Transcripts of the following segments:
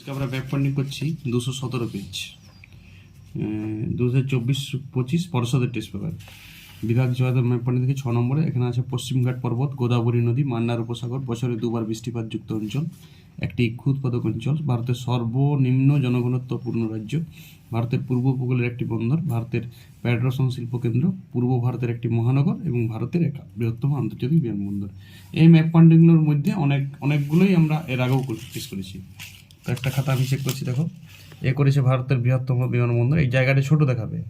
আজকে আমরা back funding করছি দুশো সতেরো পেজ দু হাজার চব্বিশ পঁচিশ পর্ষদের টেস্ট পেপার বিভাগ জয়দার ম্যাপ ফান্ডিং থেকে ছ নম্বরে। এখানে আছে পশ্চিমঘাট পর্বত, গোদাবরী নদী মান্নার উপসাগর বছরে দুবার বৃষ্টিপাতযুক্ত অঞ্চল। একটি ইক্ষু উৎপাদক অঞ্চল। ভারতের সর্বনিম্ন জনঘনত্বপূর্ণ রাজ্য। ভারতের পূর্ব উপকূলের একটি বন্দর। ভারতের প্যাড্রসন শিল্প কেন্দ্র। পূর্ব ভারতের একটি মহানগর এবং ভারতের এক বৃহত্তম আন্তর্জাতিক বিমানবন্দর। এই ম্যাপ ফান্ডিংগুলোর মধ্যে অনেক অনেকগুলোই আমরা এর আগেও টেস্ট করেছি। একটা খাতা আমি চেক করছি, দেখো। এ করেছে ভারতের বৃহত্তম বিমানবন্দর, এই জায়গাটা ছোট দেখাবে।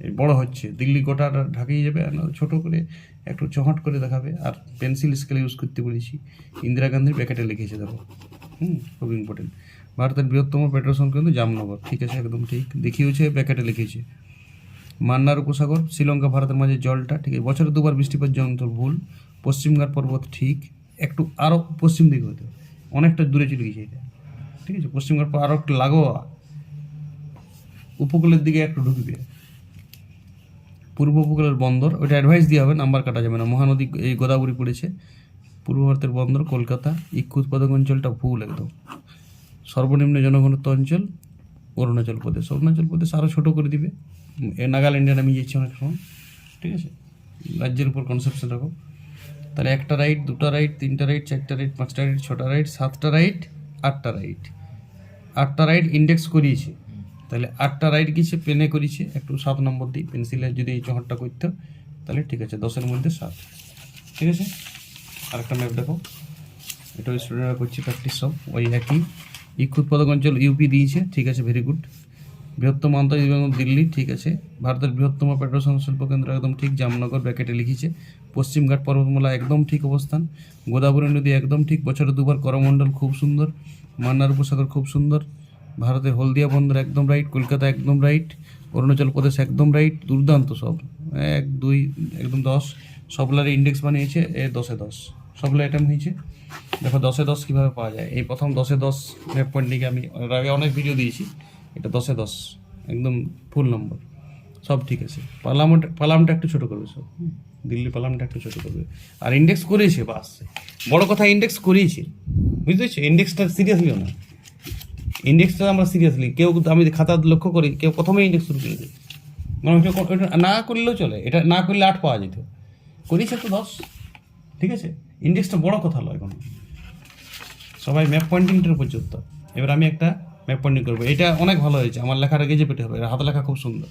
এই বড় হচ্ছে, দিল্লি, গোটা ঢাকিয়ে যাবে, আর ছোট করে একটু চহট করে দেখাবে। আর পেন্সিল স্কেল ইউজ করতে বলেছি, ইন্দিরা গান্ধীর প্যাকেটে লিখেছে, দেখো। হুম, খুব ইম্পর্টেন্ট ভারতের বৃহত্তম পেট্রোল কিন্তু জামনগর, ঠিক আছে, একদম ঠিক। দেখিয়েছে প্যাকেটে লিখেছে। মান্নার উপসাগর, শ্রীলঙ্কা ভারতের মাঝে জলটা, ঠিক আছে, বছরে দুবার বৃষ্টিপাত অঞ্চল ভুল, পশ্চিমঘাট পর্বত ঠিক। একটু আরও পশ্চিম দিকে হতে অনেকটা দূরে চলে গেছে এটা। ঠিক আছে? পশ্চিমঘাট আরও একটু লাগোয়া। উপকূলের দিকে একটু ঢুকবে। পূর্ব উপকূলের বন্দর, ওইটা অ্যাডভাইস দেওয়া হবে, নাম্বার কাটা যাবে না। মহানদী এই গোদাবরী পড়েছে। পূর্ব ভারতের বন্দর, কলকাতা ইক্ষু উৎপাদক অঞ্চলটা ভুল একদম। সর্বনিম্ন জনঘনত্ব অঞ্চল, অরুণাচল প্রদেশ। অরুণাচল প্রদেশ আরও ছোটো করে দিবে। নাগাল্যান্ডে নামিয়ে যাচ্ছি অনেক সময়। ঠিক আছে? রাজ্যের উপর কনসেপশন রাখো। তাহলে একটা রাইট দুটা রাইট তিনটা রাইট চারটা রাইট পাঁচটা রাইট ছটা রাইট সাতটা রাইট আটটা রাইট আটটা রাইট ইন্ডেক্স করিয়েছে। তাহলে আটটা রাইট গিয়েছে পেনে করিয়েছে? একটু সাত নম্বর দিই পেন্সিলের যদি এই চহরটা করতে, তাহলে ঠিক আছে, দশের মধ্যে সাত। ঠিক আছে? আরেকটা ম্যাপ দেখো। এটা স্টুডেন্টরা করছে প্র্যাকটিস সব, ওই একই। ইক উৎপাদক অঞ্চল ইউপি দিয়েছে, ঠিক আছে ভেরি গুড বৃহত্তম আন্তর্জাতিক দিল্লি, ঠিক আছে। ভারতের বৃহত্তম পেট্রোল শিল্প কেন্দ্র একদম ঠিক, জামনগর ব্র্যাকেটে লিখেছে। পশ্চিমঘাট পর্বতমালা একদম ঠিক অবস্থান। গোদাবরী নদী একদম ঠিক, বছরে দুবার করমণ্ডল খুব সুন্দর। মান্নার উপসাগর খুব সুন্দর। ভারতের হলদিয়া বন্দর একদম রাইট কলকাতা একদম রাইট অরুণাচল প্রদেশ একদম রাইট দুর্দান্ত সব। এক, দুই, একদম দশ। সবলার ইন্ডেক্স বানিয়েছে এ দশে দশ। সবগুলো আইটেম হয়েছে। দেখো দশে দশ কীভাবে পাওয়া যায়? এই প্রথম দশে দশ ম্যাপ পয়েন্টটিকে আমি আগে অনেক ভিডিও দিয়েছি। এটা দশে দশ। একদম ফুল নম্বর সব ঠিক আছে। পার্লামেন্ট পার্লামেন্টটা একটু ছোটো করবে সব। দিল্লি পার্লামেন্ট একটু ছোটো করবে। আর ইন্ডেক্স করেছে বাস বড় কথা ইন্ডেক্স করিয়েছে বুঝতে পারছ? ইন্ডেক্সটা সিরিয়াসলিও না। ইন্ডেক্সটা আমরা সিরিয়াসলি কেউ আমি খাতা লক্ষ্য করি, কেউ প্রথমে ইন্ডেক্স শুরু করে দিই মানে না করলেও চলে। এটা না করলে আট পাওয়া যেত। করিয়েছে তো দশ। ঠিক আছে? ইন্ডেক্সটা বড় কথা লয় এখন সবাই ম্যাপ পয়েন্টিংটার উপর জোর এবার আমি একটা ম্যাপ পয়েন্টিং করব। এটা অনেক ভালো হয়েছে। আমার লেখাটা গেজে পেটে হবে হাত লেখা খুব সুন্দর।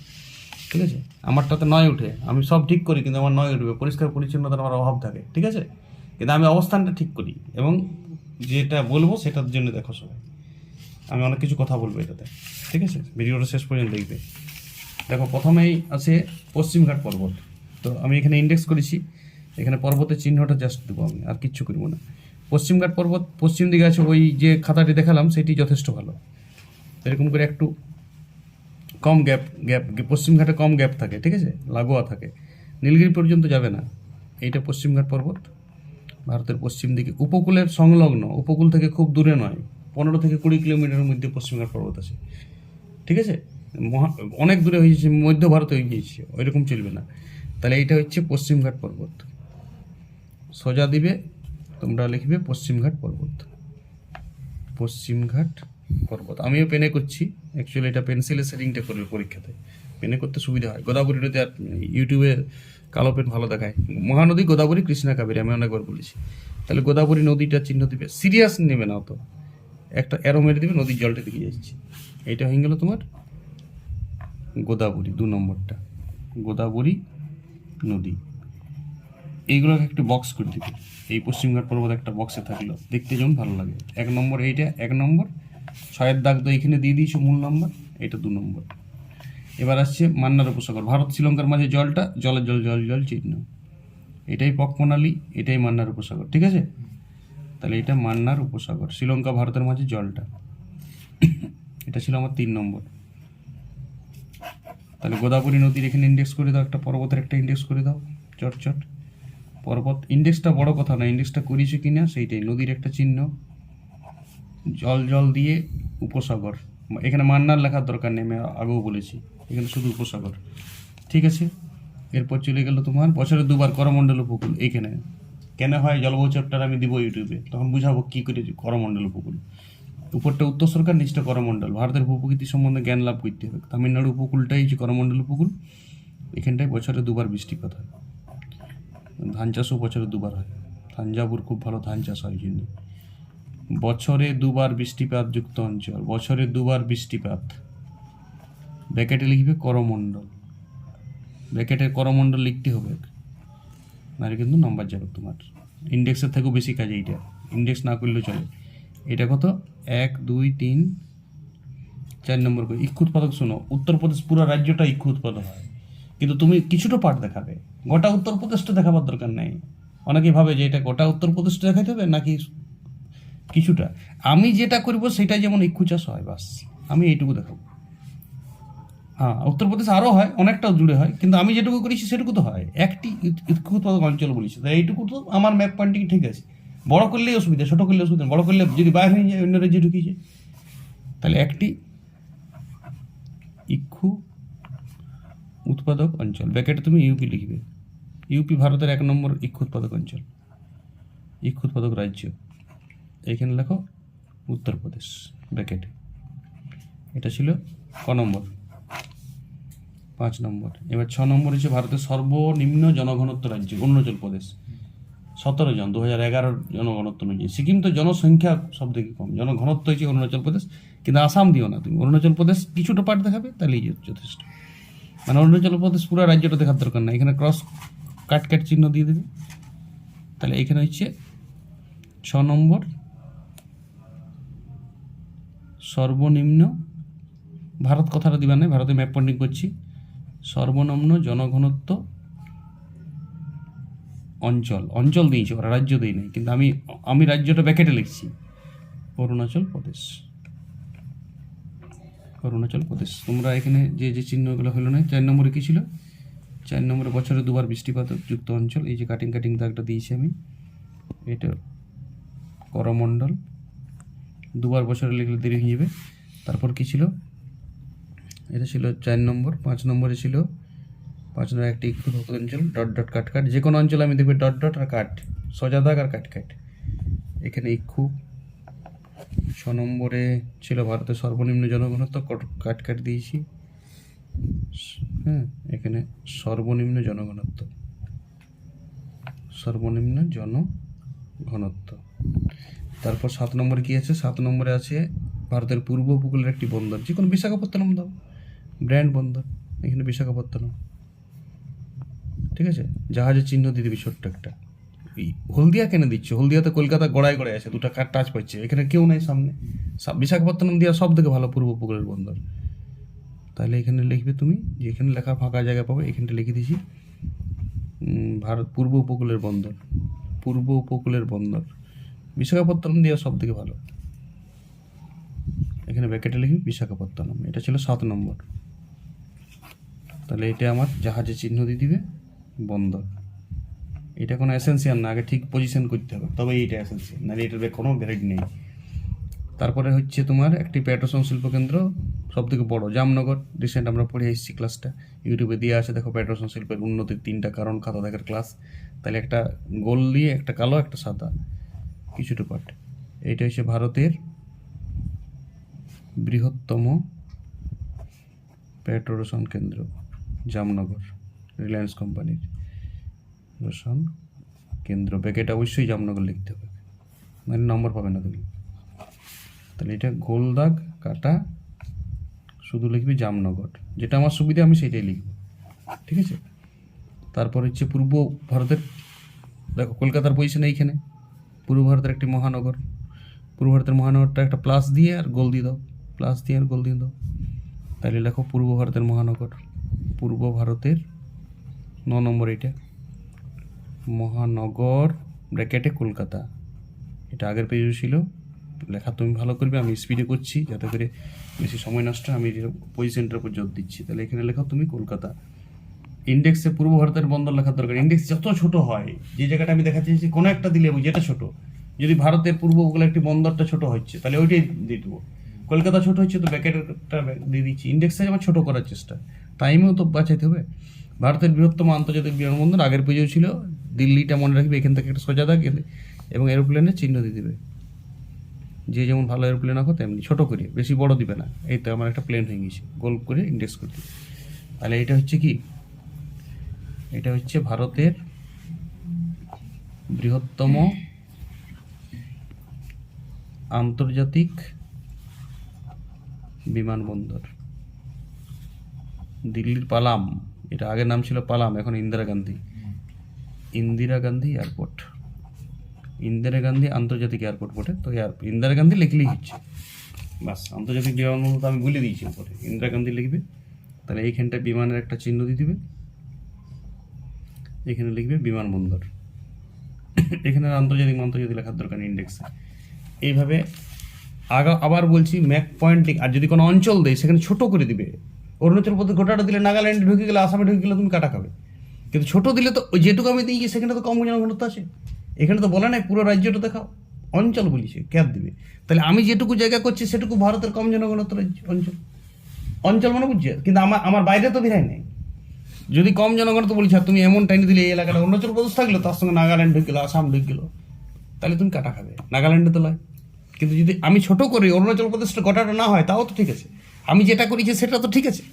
ঠিক আছে? আমারটাতে নয় উঠে। আমি সব ঠিক করি, কিন্তু আমার নয় উঠবে। পরিষ্কার পরিচ্ছন্নতার আমার অভাব থাকে, ঠিক আছে? কিন্তু আমি অবস্থানটা ঠিক করি এবং যেটা বলব সেটার জন্য দেখো সবাই। আমি অনেক কিছু কথা বলব এটাতে, ঠিক আছে? ভিডিওটা শেষ পর্যন্ত দেখবে। দেখো, প্রথমেই আছে পশ্চিমঘাট পর্বত। তো আমি এখানে ইন্ডেক্স করেছি। এখানে পর্বতের চিহ্নটা জাস্ট দেবো আমি, আর কিচ্ছু করব না। পশ্চিমঘাট পর্বত, পশ্চিম দিকে আছে ওই যে খাতাটি দেখালাম, সেটি যথেষ্ট ভালো। এরকম করে একটু কম গ্যাপ গ্যাপ পশ্চিমঘাটে কম গ্যাপ থাকে, ঠিক আছে? লাগোয়া থাকে। নীলগিরি পর্যন্ত যাবে না। এইটা পশ্চিমঘাট পর্বত। ভারতের পশ্চিম দিকে। উপকূলের সংলগ্ন, উপকূল থেকে খুব দূরে নয়। পনেরো থেকে কুড়ি কিলোমিটারের মধ্যে পশ্চিমঘাট পর্বত আছে। ঠিক আছে? মহা, অনেক দূরে হয়েছে মধ্য ভারতে হয়ে গিয়েছে। ওইরকম চলবে না। তাহলে এইটা হচ্ছে পশ্চিমঘাট পর্বত। সোজা দিবে, তোমরা লিখবে পশ্চিমঘাট পর্বত। পশ্চিমঘাট পর্বত আমিও পেনে করছি। অ্যাকচুয়ালি এটা পেন্সিলের সেটিংটা করবে পরীক্ষাতে। পেনে করতে সুবিধা হয়। গোদাবরী নদী আর ইউটিউবে কালো পেন ভালো দেখায়। মহানদী গোদাবরী, কৃষ্ণা কাবেরী, আমি অনেকবার বলেছি। তাহলে গোদাবরী নদীটা চিহ্ন দিবে। সিরিয়াস নেবে না অত। একটা অ্যারো মেরে দিবে, নদীর জলটা দিকে যাচ্ছে। এইটা হয়ে গেল তোমার গোদাবরী, দু নম্বরটা। গোদাবরী নদী। এইগুলোকে একটু বক্স করে দিবে। এই পশ্চিমঘাট পর্বত একটা বক্সে থাকল। দেখতে যেমন ভালো লাগে। এক নম্বর এইটা, এক নম্বর ছয়ের দাগ তো এখানে দিয়ে দিয়েছ মূল নম্বর, এটা দু নম্বর। এবার আসছে মান্নার উপসাগর, ভারত শ্রীলঙ্কার মাঝে জলটা, জলে জল জল জল, চিহ্ন। এটাই পকমনালি এটাই মান্নার উপসাগর, ঠিক আছে? তাহলে এটা মান্নার উপসাগর, শ্রীলঙ্কা ভারতের মাঝে জলটা। এটা ছিল আমার তিন নম্বর। তাহলে গোদাবরী নদীর এখানে ইন্ডেক্স করে দাও, একটা পর্বতের একটা ইন্ডেক্স করে দাও চট চট পর্বত ইন্ডেক্সটা বড় কথা না ইন্ডেক্সটা করিয়েছে কিনা, সেইটাই। নদীর একটা চিহ্ন। জল জল দিয়ে উপসাগর। এখানে মান্নার লেখার দরকার নেই, আমি আগেও বলেছি। এখানে শুধু উপসাগর। ঠিক আছে? এরপর চলে গেল তোমার, বছরে দুবার করমণ্ডল উপকূল, এইখানে। কেন হয় জলবৌ চ্যাপ্টার আমি দিব ইউটিউবে, তখন বুঝাবো কী করে করমণ্ডল উপকূল। উপরটা উত্তর সরকার, নিচটা করমণ্ডল। ভারতের ভূপ্রকৃতি সম্বন্ধে জ্ঞান লাভ করতে হবে। তামিলনাড়ু উপকূলটাই হচ্ছে করমণ্ডল উপকূল। এখানটায় বছরে দুবার বৃষ্টিপাত হয়। ধান চাষও বছরে দুবার হয়। থাঞ্জাভুর খুব ভালো ধান চাষ হয় জন্য। বছরে দুবার বৃষ্টিপাত যুক্ত অঞ্চল, বছরে দুবার বৃষ্টিপাত। ব্যাকেটে লিখবে করমণ্ডল। ব্যাকেটের করমণ্ডল লিখতে হবে। নাহলে কিন্তু নাম্বার যাবে তোমার। ইন্ডেক্সের থেকেও বেশি কাজ এইটা। ইন্ডেক্স না করলেও চলে। এটা কত? এক, দুই, তিন, চার নম্বর করে। ইক্ষু উৎপাদক শোনো, উত্তরপ্রদেশ পুরো রাজ্যটা ইক্ষু উৎপাদক হয় কিন্তু তুমি কিছুটা পার্ট দেখাবে। গোটা উত্তরপ্রদেশটা দেখাবার দরকার নেই। অনেকেই ভাবে যে এটা গোটা উত্তরপ্রদেশটা দেখাতে হবে নাকি কিছুটা। আমি যেটা করব সেটা যেমন ইক্ষু চাষ হয়, বাস। আমি এইটুকু দেখাবো। হ্যাঁ উত্তরপ্রদেশ আরও হয় অনেকটা জুড়ে হয়, কিন্তু আমি যেটুকু করেছি সেটুকু তো হয়। একটি ইক্ষু উৎপাদক অঞ্চল বলেছি। তাই এইটুকু তো আমার ম্যাপ পয়েন্টিং ঠিক আছে। বড় করলেই অসুবিধা, ছোটো করলে অসুবিধা। বড় করলে যদি বাইরে হয়ে যায়, অন্য রাজ্যে ঢুকিয়ে যায়। তাহলে একটি ইক্ষু উৎপাদক অঞ্চল। ব্যাকেটে তুমি ইউপি লিখবে। ইউপি ভারতের এক নম্বর ইক্ষু উৎপাদক অঞ্চল। ইক্ষু উৎপাদক রাজ্য। এইখানে লেখো উত্তরপ্রদেশ ব্যাকেটে এটা ছিল ক নম্বর। পাঁচ নম্বর। এবার ছ নম্বর হচ্ছে ভারতের সর্বনিম্ন জনঘনত্ব রাজ্য, অরুণাচল প্রদেশ। সতেরো জন দু হাজার এগারোর জনঘনত্ব অনুযায়ী। সিকিম তো জনসংখ্যা সব থেকে কম। জনঘনত্ব হচ্ছে অরুণাচল প্রদেশ। কিন্তু আসাম দিও না তুমি। অরুণাচল প্রদেশ কিছুটা পার্ট দেখাবে, তাহলেই যথেষ্ট। মানে অরুণাচল প্রদেশ পুরো রাজ্যটা দেখার দরকার না এখানে ক্রস কাট কাট চিহ্ন দিয়ে দেবে। তাহলে এখানে হচ্ছে ছ নম্বর। সর্বনিম্ন, ভারত কথাটা দিবা নাই, ভারতে ম্যাপ পয়েন্টিং করছি। সর্বনিম্ন জনঘনত্ব অঞ্চল অঞ্চল দিয়েছে ওরা, রাজ্য দিই নাই, কিন্তু আমি আমি রাজ্যটা ব্যাকেটে লিখছি। অরুণাচল প্রদেশ। অরুণাচল প্রদেশ। তোমরা এখানে যে যে চিহ্নগুলো হলো না, চার নম্বরে কী ছিল? চার নম্বরে বছরে দুবার বৃষ্টিপাত যুক্ত অঞ্চল, এই যে কাটিং কাটিং দাগটা দিয়েছি আমি। এটা করমণ্ডল। দুবার বছরে লিখলে দেরি হয়ে যাবে। তারপর কি ছিল? এটা ছিল চার নম্বর, পাঁচ নম্বরে ছিল পাঁচ নম্বর একটি অঞ্চল, ডট ডট কাট কাট। যে কোনো অঞ্চলে আমি দেখবে ডট ডট আর কাট, সোজা দাগ আর কাট কাট। এখানে ইক্ষু ছ নম্বরে ছিল ভারতের সর্বনিম্ন জনঘনত্ব, কট- কাট কাট দিয়েছি। হ্যাঁ এখানে সর্বনিম্ন জনঘনত্ব। সর্বনিম্ন জনঘনত্ব। তারপর সাত নম্বরে কি আছে? সাত নম্বরে আছে ভারতের পূর্ব উপকূলের একটি বন্দর। যে কোনো বিশাখাপত্তনম দাও। ব্র্যান্ড বন্দর। এখানে বিশাখাপত্তনম। ঠিক আছে? জাহাজের চিহ্ন দিয়ে দিবি ছোট্ট একটা। হলদিয়া কেন দিচ্ছ? হলদিয়াতে কলকাতা গড়ায় গড়ায় আছে দুটো কার টাচ পাচ্ছে। এখানে কেউ নাই সামনে। বিশাখাপত্তনম দিয়া সব থেকে ভালো পূর্ব উপকূলের বন্দর। তাহলে এখানে লিখবে তুমি যেখানে লেখা ফাঁকা জায়গা পাবে এখানটা লিখে উম, ভারত পূর্ব উপকূলের বন্দর। পূর্ব উপকূলের বন্দর। বিশাখাপত্তনম দেওয়া সব থেকে ভালো। এখানে ব্যাকেটে লিখি বিশাখাপত্তনম। এটা ছিল সাত নম্বর। তাহলে এটা আমার জাহাজে চিহ্ন দিয়ে দিবে, বন্দর। এটা কোনো এসেন্সিয়াল না, আগে ঠিক পজিশন করতে হবে তবে এইটা এসেন্সিয়াল নাহলে এটার কোনো ভ্যারাইটি নেই। তারপরে হচ্ছে তোমার একটি পেট্রোসন শিল্পকেন্দ্র সব থেকে বড়, জামনগর। রিসেন্ট আমরা পড়ে এসেছি ক্লাসটা ইউটিউবে দিয়ে আছে, দেখো পেট্রোসন শিল্পের উন্নতির তিনটা কারণ, খাতা দেখার ক্লাস তাহলে একটা গোল দিয়ে একটা কালো, একটা সাদা। কিছুটা পার্ট এইটা হচ্ছে ভারতের বৃহত্তম পেট্রোরসন কেন্দ্র, জামনগর রিলায়েন্স কোম্পানির। রসন কেন্দ্র। প্যাকেট অবশ্যই জামনগর লিখতে হবে। মানে নম্বর পাবে না তুমি। তাহলে এটা গোল দাগ কাটা, শুধু লিখবি জামনগর। যেটা আমার সুবিধা, আমি সেটাই লিখব। ঠিক আছে? তারপর হচ্ছে পূর্ব ভারতের, দেখো, কলকাতার পজিশন এইখানে। পূর্ব ভারতের একটি মহানগর। পূর্ব ভারতের মহানগরটা একটা প্লাস দিয়ে আর গোল দিয়ে দাও। প্লাস দিয়ে আর গোল দিয়ে দাও। তাহলে লেখো পূর্ব ভারতের মহানগর। পূর্ব ভারতের ন নম্বর এটা মহানগর ব্র্যাকেটে কলকাতা। এটা আগের পেজও ছিল। লেখা তুমি ভালো করবে, আমি স্পিডে করছি যাতে করে বেশি সময় নষ্ট। আমি পজিশনটার উপর জোর দিচ্ছি। তাহলে এখানে লেখা তুমি কলকাতা। ইন্ডেক্সে পূর্ব ভারতের বন্দর লেখার দরকার। ইন্ডেক্স যত ছোট হয়, যে জায়গাটা আমি দেখাচ্ছি যে কোনো একটা দিলে যেটা ছোট। যদি ভারতের পূর্ব উপকূলে একটি বন্দরটা ছোট হচ্ছে, তাহলে ওইটাই দিয়ে দেবো। কলকাতা ছোট হচ্ছে, তো ব্যাকেটটা দিয়ে দিচ্ছি। ইন্ডেক্সটা আমার ছোট করার চেষ্টা, টাইমেও তো বাঁচাইতে হবে। ভারতের বৃহত্তম আন্তর্জাতিক বিমানবন্দর আগের পেজেও ছিল, দিল্লিটা মনে রাখবে, এখান থেকে একটা সোজা দাগ এবং এরোপ্লেনের চিহ্ন দিয়ে দেবে। যে যেমন ভালো এরোপ্লেন আঁকো, তেমনি ছোটো করে, বেশি বড় দিবে না। এই তো আমার একটা প্লেন হয়ে গেছে। গোল করে ইন্ডেক্স করে তাহলে এটা হচ্ছে কি? এটা হচ্ছে ভারতের বৃহত্তম আন্তর্জাতিক বিমানবন্দর। দিল্লির পালাম, এটা আগের নাম ছিল পালাম, এখন ইন্দিরা গান্ধী। ইন্দিরা গান্ধী এয়ারপোর্ট। ইন্দিরা গান্ধী আন্তর্জাতিক এয়ারপোর্ট বটে, তো ইন্দিরা গান্ধী লিখলেই হচ্ছে। বাস, আন্তর্জাতিক বিমানবন্দর তো আমি বলে দিয়েছি উপরে ইন্দিরা গান্ধী লিখবে, তাহলে এইখানটা বিমানের একটা চিহ্ন দিয়ে দিবে। এখানে লিখবে বিমানবন্দর। এখানে আন্তর্জাতিক আন্তর্জাতিক লেখার দরকার ইন্ডেক্সে এইভাবে আগা, আবার বলছি ম্যাক পয়েন্ট আর যদি কোনো অঞ্চল দেয়, সেখানে ছোট করে দিবে। অরুণাচল প্রদেশ গোটাটা দিলে নাগাল্যান্ডে ঢুকে গেলে, আসামে ঢুকে গেলে তুমি কাটা খাবে। কিন্তু ছোট দিলে তো ওই যেটুকু আমি দিই সেখানে তো কম জনঘনত্ব আছে। এখানে তো বলে নাই, পুরো রাজ্যটা দেখাও। অঞ্চল বলিছে ক্যাব দিবে। তাহলে আমি যেটুকু জায়গা করছি, সেটুকু ভারতের কম জনঘনত্ব অঞ্চল। অঞ্চল মানে বুঝছে? কিন্তু আমার আমার বাইরে তো বিরাই নেই। যদি কম জনগণত্ব বলছি, আর তুমি এমন টাইম দিলে এই এলাকাটা অরুণাচল প্রদেশ থাকল, তার সঙ্গে নাগাল্যান্ড ঢুকে গেলো আসাম ঢুকে গেলো তাহলে তুমি কাটা খাবে। নাগাল্যান্ডে তো লয় কিন্তু যদি আমি ছোট করি অরুণাচল প্রদেশটা গোটাটা না হয়, তাও তো ঠিক আছে। আমি যেটা করেছি সেটা তো ঠিক আছে।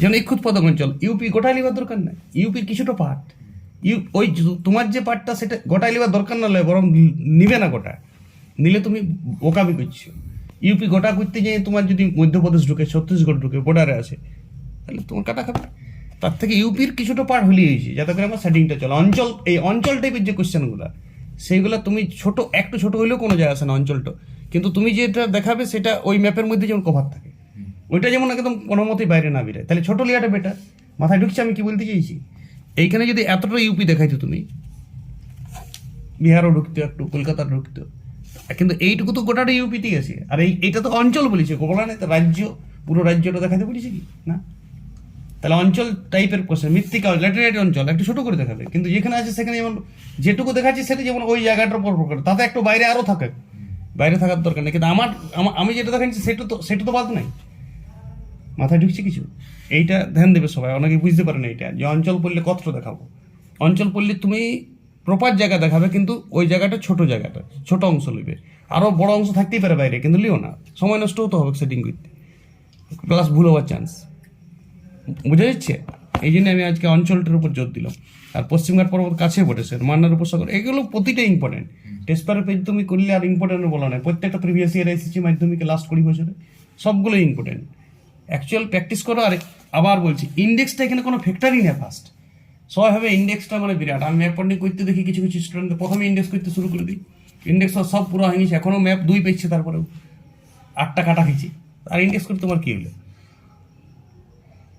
যেন ইক্ষুত পদক অঞ্চল ইউপি গোটায় লিবার দরকার নাই। ইউপির কিছুটা পার্ট ইউ ওই তোমার যে পার্টটা সেটা গোটায় লিবার দরকার না লয় বরং নিবে না গোটা। নিলে তুমি ওকাবি করছ। ইউপি গোটা করতে গিয়ে তোমার যদি মধ্যপ্রদেশ ঢুকে, ছত্তিশগড় ঢুকে বর্ডারে আছে তাহলে তোমার কাটা খাবে। তার থেকে ইউপির কিছুটা পার হলিয়ে হয়েছে, যাতে করে আমার সেটিংটা চলে। অঞ্চল, এই অঞ্চল টাইপের যে কোশ্চেনগুলো সেইগুলো তুমি ছোট, একটু ছোট হইলেও কোনো যায় আসে না অঞ্চলটা। কিন্তু তুমি যেটা দেখাবে, সেটা ওই ম্যাপের মধ্যে যেমন কভার থাকে। ওইটা যেমন একদম কোনো মতেই বাইরে না বেরোয়। তাহলে ছোটো লিয়াটা বেটার মাথায় ঢুকছে, আমি কি বলতে চাইছি? এইখানে যদি এতটা ইউপি দেখাইতো তুমি, বিহারও ঢুকতো একটু কলকাতা ঢুকতো। কিন্তু এইটুকু তো গোটাটা ইউপিতেই আছে। আর এই এটা তো অঞ্চল বলেছে। বলা নেই রাজ্য, পুরো রাজ্যটা দেখাতে বলেছে কি? না? তাহলে অঞ্চল টাইপের কোশ্চেন মৃত্তিকা, ল্যাটেরাইট অঞ্চল, একটু ছোট করে দেখাবে। কিন্তু যেখানে আছে সেখানে যেমন যেটুকু দেখাচ্ছে সেটা যেমন ওই জায়গাটার উপর প্রকার তাতে একটু বাইরে আরও থাকে। বাইরে থাকার দরকার নেই। কিন্তু আমার আমি যেটা দেখাচ্ছি সেটা তো সেটা তো বাদ নাই। মাথায় ঢুকছে কিছু? এইটা ধ্যান দেবে সবাই। অনেকে বুঝতে পারে না এটা যে অঞ্চল পড়লে কতটা দেখাবো। অঞ্চল পড়লে তুমি প্রপার জায়গা দেখাবে, কিন্তু ওই জায়গাটা ছোট জায়গাটা, ছোট অংশ নেবে। আরও বড় অংশ থাকতেই পারে বাইরে, কিন্তু লিও না। সময় নষ্ট হতে হবে সেটিং করতে। প্লাস ভুল হওয়ার চান্স বুঝা যাচ্ছে এই জন্য আমি আজকে অঞ্চলটার উপর জোর দিলাম। আর পশ্চিমঘাট পর্বত কাছে পড়েছে মান্নার উপসাগর এগুলো প্রতিটা ইম্পর্টেন্ট টেস্ট পেপার পেজ তুমি করলে আর ইম্পর্টেন্ট বলা নয় প্রত্যেকটা প্রিভিয়াস ইয়ার এসেছি মাধ্যমিকে লাস্ট কুড়ি বছরে। সবগুলো ইম্পর্টেন্ট অ্যাকচুয়াল প্র্যাকটিস করো আর আবার বলছি ইন্ডেক্সটা এখানে কোনো ফ্যাক্টরই না ফার্স্ট সবাই ভাবে ইন্ডেক্সটা মানে বিরাট। আমি ম্যাপ পয়েন্টিং করতে দেখি কিছু কিছু স্টুডেন্ট প্রথমে ইন্ডেক্স করতে শুরু করে দিই। ইন্ডেক্স সব পুরো হয়ে গেছে এখনও ম্যাপ দুই পেয়েছে তারপরেও। আটটা কাটা খেয়েছি আর ইন্ডেক্স করতে তোমার কী হলো?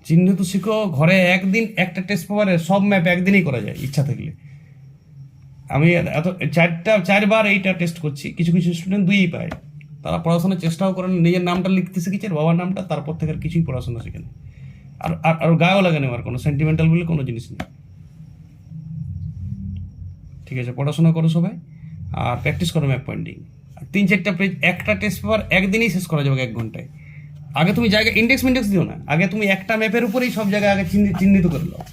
চিহ্নিত শিখো, ঘরে একদিন একটা টেস্ট পেপারে সব ম্যাপ একদিনই করা যায়, ইচ্ছা থাকলে। আমি এত, চারটা, চারবার এইটা টেস্ট করছি, কিছু কিছু স্টুডেন্ট দুইই পায়। তারা পড়াশোনার চেষ্টাও করেন নিজের নামটা লিখতে শিখেছে বাবার নামটা তারপর থেকে আর কিছুই পড়াশোনা শেখেন আর আর আর গায়েও লাগে না আর কোনো সেন্টিমেন্টাল বলে কোনো জিনিস নেই। ঠিক আছে, পড়াশোনা করো সবাই, আর প্র্যাকটিস করো ম্যাপ পয়েন্টিং তিন, চারটা পেজ একটা টেস্ট পেপার একদিনই শেষ করা যাবে এক ঘন্টায়। আগে তুমি জায়গা ইন্ডেক্স মিন্ডেক্স দিও না। আগে তুমি একটা ম্যাপের উপরেই সব জায়গায় আগে চিহ্নি- চিহ্নিত করে দাও।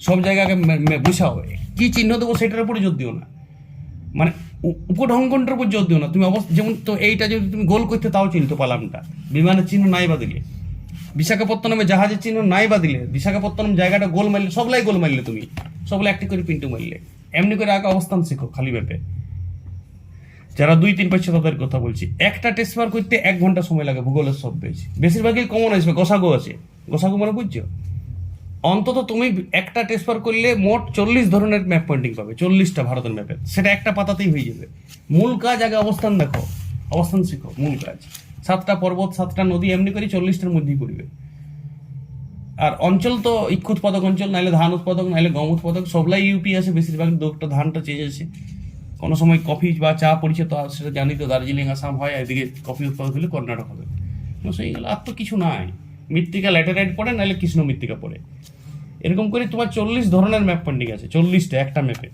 সব জায়গা আগে মা- হবে কি চিহ্ন দেবো সেটার উপরে জোর দিও না। মানে উপঢঙ্কনটার উপর জোর দিও না। তুমি অবশ্য যেমন তো এইটা যদি তুমি গোল করতে তাও চিনতো পালামটা। বিমানের চিহ্ন নাই বা দিলে বিশাখাপত্তনমে জাহাজের চিহ্ন নাই বা দিলে বিশাখাপত্তনম জায়গাটা গোল মারলে সবলাই গোল মারলে তুমি। সবলাই একটি করে পিন্টু মারলে। এমনি করে আগে অবস্থান শিখো খালি ম্যাপে যারা দুই তিন পাচ্ছে তাদের কথা বলছি, একটা টেস্ট পার করতে এক ঘণ্টা সময় লাগে ভূগোলের সব পেজ বেশিরভাগই কমন আসবে গোসাগো আছে। গোসাগো মানে বুঝছ অন্তত তুমি একটা টেস্ট পার করলে মোট চল্লিশ ধরনের ম্যাপ পয়েন্টিং পাবে, চল্লিশটা ভারতের ম্যাপের সেটা একটা পাতাতেই হয়ে যাবে। মূল কাজ আগে অবস্থান দেখো। অবস্থান শিখো, মূল কাজ। সাতটা পর্বত, সাতটা নদী, এমনি করে চল্লিশটার মধ্যেই পড়বে। আর অঞ্চল তো ইক্ষু উৎপাদক অঞ্চল নাহলে ধান উৎপাদক নাহলে গম উৎপাদক, সবলাই ইউপি আছে, বেশিরভাগ দুটো ধানটা চেঞ্জ আছে। কোনো সময় কফি বা চা পড়ছে তো সেটা জানি তো দার্জিলিং, আসাম হয়, এদিকে কফি উৎপাদক হলে কর্ণাটক হবে। সেইগুলো আর তো কিছু নাই। মৃত্তিকা ল্যাটেরাইট পড়ে, নাহলে কৃষ্ণ মৃত্তিকা পড়ে। এরকম করে তোমার চল্লিশ ধরনের ম্যাপ পেন্ডিং আছে, চল্লিশটা, একটা ম্যাপে।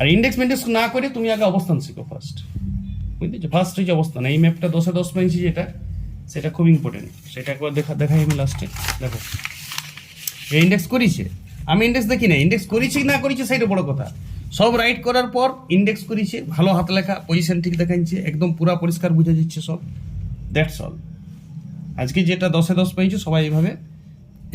আর ইন্ডেক্স মেন্ডেক্স না করে তুমি আগে অবস্থান শিখো ফার্স্ট বুঝতেছো ফার্স্ট হচ্ছে অবস্থান। এই ম্যাপটা দশে দশ পেয়েছি যেটা, সেটা খুব ইম্পর্টেন্ট সেটা একবার দেখা, দেখাই আমি লাস্টে দেখো। এই ইন্ডেক্স করিছে? আমি ইন্ডেক্স দেখি না ইন্ডেক্স করেছি না করেছি সেটা বড় কথা। সব রাইট করার পর ইন্ডেক্স করেছে, ভালো হাত লেখা পজিশন ঠিক দেখাচ্ছে একদম পুরা পরিষ্কার বুঝা যাচ্ছে সব। দ্যাটস অল আজকে যেটা দশে দশ পেয়েছ, সবাই এইভাবে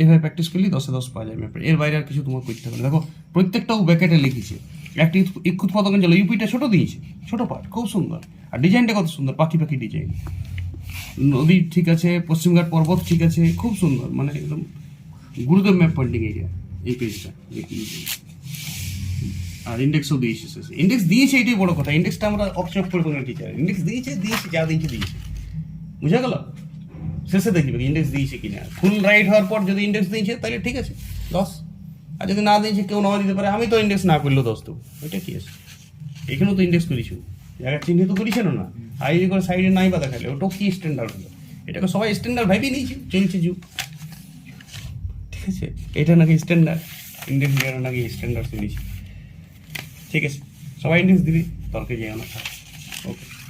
এভাবে প্র্যাকটিস করলে দশে দশ পাওয়া যাবে এর বাইরে আর কিছু তোমার করতে হবে না। দেখো প্রত্যেকটাও ব্যাকেটে লিখেছে। একটি ইক্ষুত পদক জল ইউপিটা ছোটো দিয়েছে, ছোটো পার্ট খুব সুন্দর। আর ডিজাইনটা কত সুন্দর, পাখি পাখি ডিজাইন নদী ঠিক আছে, পশ্চিমঘাট পর্বত ঠিক আছে, খুব সুন্দর। মানে একদম গুরুদেব ম্যাপ পয়েন্টিং এরিয়া এই পেজটা আর ইন্ডেক্সও দিয়েছে শেষে ইন্ডেক্স দিয়েছে এটাই বড় কথা। ইন্ডেক্সটা আমরা অপশন করে কোনো টিচার ইন্ডেক্স দিয়েছে দিয়েছে, যা দিয়েছে দিয়েছে। বুঝা গেল? শেষে দেখবে ইন্ডেক্স দিয়েছে কি না ফুল রাইট হওয়ার পর যদি ইন্ডেক্স দিয়েছে, তাহলে ঠিক আছে দশ আর যদি না দিয়েছে, কেউ নাও দিতে পারে। আমি তো ইন্ডেক্স না করলেও দেবো। ওইটা কি আছে? এখানেও তো ইন্ডেক্স করিস জায়গা চিহ্নিত করিছে না। আর যদি করে সাইডে নাই বা দেখালে ওটাও কি স্ট্যান্ডার্ড হলো? এটাকে সবাই স্ট্যান্ডার্ড ভাবেই নিয়েছে। চলছে যুগ। ঠিক আছে? এটা নাকি স্ট্যান্ডার্ড ইন্ডেক্স নাকি স্ট্যান্ডার্ড শুনেছি ঠিক আছে। সবাই ইন্ডেক্স দিবি তর্কে যেও না। ওকে।